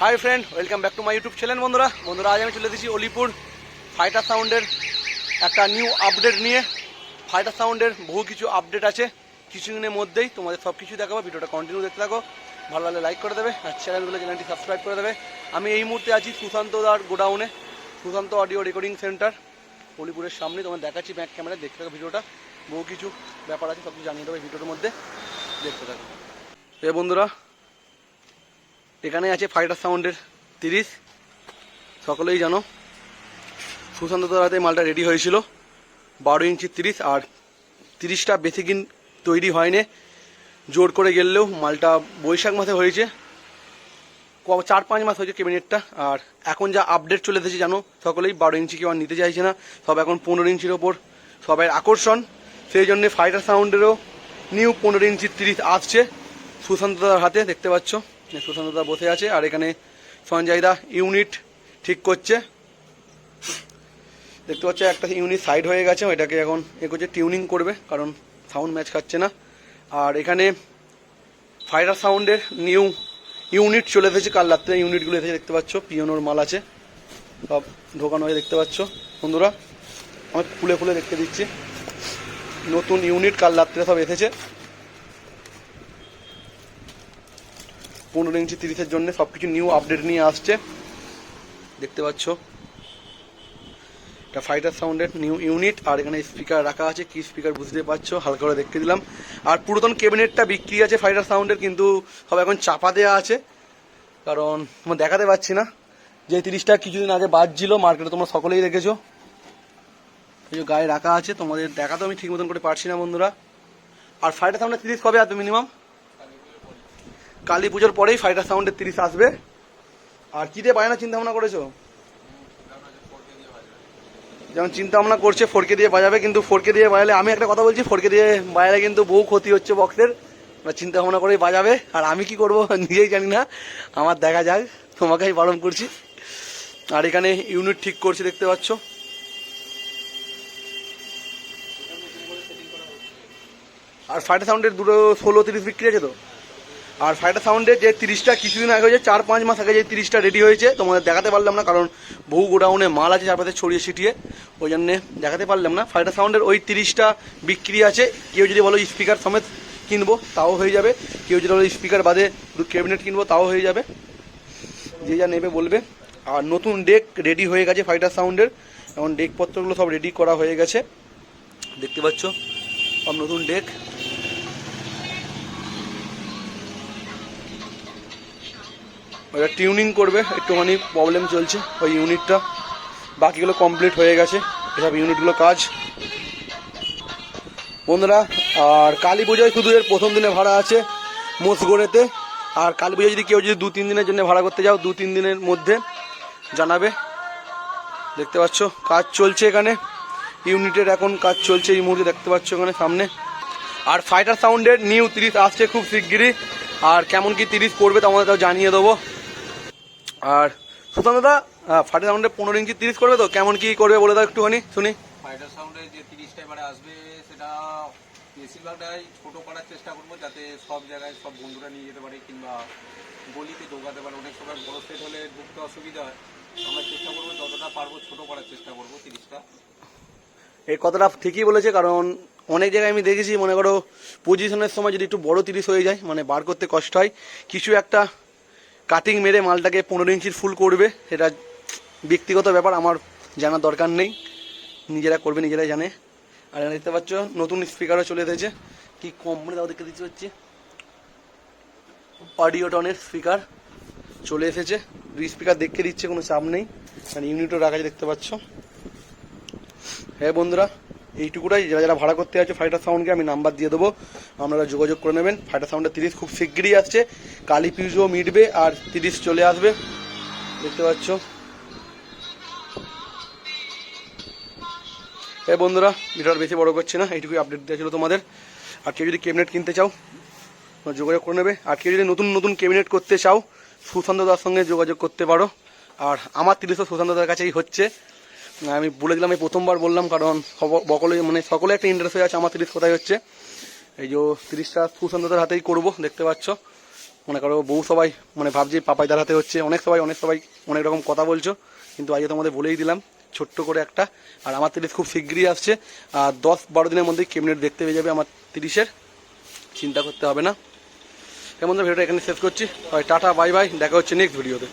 Hi friend, welcome back to my YouTube channel বন্ধুরা। বন্ধুরা, আজ আমি চলে এসেছি অলিপুর ফাইটার সাউন্ডের একটা নিউ আপডেট নিয়ে। ফাইটার সাউন্ডের বহু কিছু আপডেট আছে, কিছুদিনের মধ্যেই তোমাদের সব কিছু দেখাবো, ভিডিওটা কন্টিনিউ দেখতে থাকো। ভালো লাগলে লাইক করে দেবে, আর চ্যানেলগুলো চ্যানেলটি সাবস্ক্রাইব করে দেবে। আমি এই মুহূর্তে আছি সুশান্ত দার গোডাউনে, সুশান্ত অডিও রেকর্ডিং সেন্টার অলিপুরের সামনে। তোমার দেখাচ্ছি ব্যাক ক্যামেরা দেখতে থাকো ভিডিওটা। বহু কিছু ব্যাপার আছে সব কিছু জানিয়ে দেবে ভিডিওটার মধ্যে। দেখতে থাকো। এ বন্ধুরা এখানে আছে ফাইটার সাউন্ডের তিরিশ। সকলেই জানো, সুশান্ত হাতে মালটা রেডি হয়েছিল। বারো ইঞ্চি তিরিশ আর তিরিশটা বেশি দিন তৈরি হয়নি। জোর করে গেলেও মালটা বৈশাখ মাসে হয়েছে। চার, পাঁচ মাস হয়েছে ক্যাবিনেটটা আর এখন যা আপডেট চলে এসেছে জানো, সকলেই বারো ইঞ্চি কেউ আর নিতে চাইছে না। সব এখন পনেরো ইঞ্চির ওপর সবাই আকর্ষণ। সেই জন্যে ফাইটার সাউন্ডেরও নিউ পনেরো ইঞ্চি তিরিশ আসছে। সুশান্ত দার হাতে দেখতে পাচ্ছ। এই সুশান্ত দা বসে আছে, আর এখানে সঞ্জয় দা ইউনিট ঠিক করছে। দেখতে পাচ্ছ, একটা ইউনিট সাইড হয়ে গেছে, এটাকে এখন এ করছে, টিউনিং করবে, কারণ সাউন্ড ম্যাচ খাচ্ছে না। আর এখানে ফাইটার সাউন্ডের নিউ ইউনিট চলে এসেছে, কাল রাত্রে ইউনিটগুলো এসেছে, দেখতে পাচ্ছ, পিওনোর মাল আছে, সব ঢোকানো হয়ে দেখতে পাচ্ছ। বন্ধুরা, আমি খুলে খুলে দেখতে দিচ্ছি। নতুন ইউনিট কাল রাত্রে সব এসেছে। পনেরো ইঞ্চি তিরিশের জন্য সব কিছু নিউ আপডেট নিয়ে আসছে। দেখতে পাচ্ছ। এটা ফাইটার সাউন্ডের নিউ ইউনিট আর এখানে স্পিকার রাখা আছে। কি স্পিকার বুঝতে পারছ? হালকা করে দেখতে দিলাম। আর পুরাতন ক্যাবিনেটটা বিক্রি আছে ফাইটার সাউন্ডের কিন্তু সব এখন চাপা দেওয়া আছে। কারণ তোমরা দেখাতে পাচ্ছি না। যে তিরিশটা কিছুদিন আগে বাজছিল মার্কেটে তোমরা সকলেই দেখেছ। এই যে গায়ে রাখা আছে, তোমাদের দেখাতে আমি ঠিক মতন করে পারছি না, বন্ধুরা। আর ফাইটার সাউন্ডের তিরিশ কবে আসবে মিনিমাম কালী পুজোর পরেই ফাইটার সাউন্ডের তিরিশ আসবে। আর কি দিয়ে বাজানোর চিন্তা ভাবনা করেছ? যেমন চিন্তা ভাবনা করছে ফোরকে দিয়ে বাজাবে, কিন্তু ফোরকে দিয়ে বাজালে, আমি একটা কথা বলছি, ফোরকে দিয়ে বাজালে কিন্তু বহু ক্ষতি হচ্ছে বক্সের। চিন্তা ভাবনা করেই বাজাবে, আর আমি কি করব নিজেই জানি না। আমার দেখা যাক, তোমাকেই বারণ করছি। আর এখানে ইউনিট ঠিক করছে, দেখতে পাচ্ছ। আর ফাইটার সাউন্ডের দুটো ষোলো তিরিশ বিক্রি আছে তো? আর ফাইটার সাউন্ডের যে তিরিশটা, কিছুদিন আগে হয়েছে, চার পাঁচ মাস আগে যে তিরিশটা রেডি হয়েছে, তোমাদের দেখাতে পারলাম না, কারণ বহু গোডাউনে মাল আছে চারপাশে ছড়িয়ে ছিটিয়ে, ওই জন্যে দেখাতে পারলাম না। ফাইটার সাউন্ডের ওই তিরিশটা বিক্রি আছে, কেউ যদি বলো স্পিকার সমেত কিনবো, তাও হয়ে যাবে। কেউ যদি বলো স্পিকার বাদে দু ক্যাবিনেট কিনবো, তাও হয়ে যাবে। যে যা নেবে বলবে। আর নতুন ডেক রেডি হয়ে গেছে ফাইটার সাউন্ডের। এখন ডেকপত্রগুলো সব রেডি করা হয়ে গেছে। দেখতে পাচ্ছ, সব নতুন ডেক ওটা টিউনিং করবে, একটুখানি প্রবলেম চলছে ওই ইউনিটটা বাকিগুলো কমপ্লিট হয়ে গেছে, এসব ইউনিটগুলো কাজ। বন্ধুরা, আর কালী পুজোয় শুধু এর প্রথম দিনে ভাড়া আছে মোসগড়েতে আর কালী পুজোয় যদি কেউ যদি দু তিন দিনের জন্য ভাড়া করতে যাও দু তিন দিনের মধ্যে জানাবে। দেখতে পাচ্ছ, কাজ চলছে এখানে। ইউনিটের এখন কাজ চলছে এই মুহূর্তে, দেখতে পাচ্ছ এখানে সামনে। আর ফাইটার সাউন্ডের নিউ তিরিশ আসছে খুব শিগগিরই। আর কেমন কি তিরিশ পড়বে তোমাদের তাও জানিয়ে দেবো। আর সুশান্ত দাদা ফাইটার সাউন্ডে পনেরো ইঞ্চি তিরিশ করবে তো? কেমন কি করবে বলে দাও একটুখানি শুনি। ফাইটার সাউন্ডের যে তিরিশটা এবারে আসবে সেটা বেশিরভাগটাই ছোট করার চেষ্টা করব যাতে সব জায়গায় সব বন্ধুরা নিয়ে যেতে পারে কিংবা গলিতে ঢোকাতে পারে। অনেক সময় বড় সেট হলে ঢুকতে অসুবিধা হয়। আমরা চেষ্টা করব যতটা পারব ছোট করার চেষ্টা করব তিরিশটা। এই কথাটা ঠিকই বলেছে কারণ অনেক জায়গায় আমি দেখেছি মনে করো পজিশনের সময় যদি একটু বড় তিরিশ হয়ে যায় মানে বার করতে কষ্ট হয় কিছু একটা কাটিং মেরে মালটাকে পনেরো ইঞ্চির ফুল করবে সেটা ব্যক্তিগত ব্যাপার, আমার জানার দরকার নেই। নিজেরা করবে, নিজেরাই জানে। আর এখানে দেখতে পাচ্ছ, নতুন স্পিকারও চলে এসেছে। কি কোম্পানি তাও দেখতে দিতে হচ্ছে। অডিওটনের স্পিকার চলে এসেছে। দুই স্পিকার দেখতে দিচ্ছে, কোনো চাপ নেই। আর ইউনিটও রাখা দেখতে পাচ্ছ। হ্যাঁ বন্ধুরা এইটুকুটাই। যারা যারা ভাড়া করতে আছে ফাইটার সাউন্ডকে আমি নাম্বার দিয়ে দেবো। আপনারা যোগাযোগ করে নেবেন। ফাইটার সাউন্ডের তিরিশ খুব শিগগিরই আসছে। কালী পুজো মিটবে আর তিরিশ চলে আসবে। দেখতে পাচ্ছ। হ্যাঁ বন্ধুরা, ভিডিওটা বেশি বড় করছি না। এইটুকুই আপডেট দেওয়া ছিল তোমাদের। আর কেউ যদি ক্যাবিনেট কিনতে চাও, যোগাযোগ করে নেবে। আর কেউ যদি নতুন নতুন ক্যাবিনেট করতে চাও, সুশান্ত দার সঙ্গে যোগাযোগ করতে পারো। আর আমার তিরিশও সুশান্ত দার কাছেই হচ্ছে। আমি বলে দিলাম এই প্রথমবার বললাম, কারণ সকলে মানে সকলে একটা ইন্টারেস্ট হয়ে আছে, আমার তিরিশ কোথায় হচ্ছে। এই যে তিরিশটা সুশান্তদের হাতেই করব, দেখতে পাচ্ছ। মনে করো বউ সবাই মানে ভাবছি পাপাইদার হাতে হচ্ছে, অনেক সবাই অনেক সবাই অনেক রকম কথা বলছো, কিন্তু আজকে তোমাদের বলেই দিলাম, ছোট্ট করে একটা। আর আমার তিরিশ খুব শীঘ্রই আসছে, আর দশ বারো দিনের মধ্যেই কেমনেট দেখতে পেয়ে যাবে আমার তিরিশের, চিন্তা করতে হবে না। কেমন ভিডিওটা এখানে শেষ করছি টাটা বাই বাই দেখা হচ্ছে নেক্সট ভিডিওতে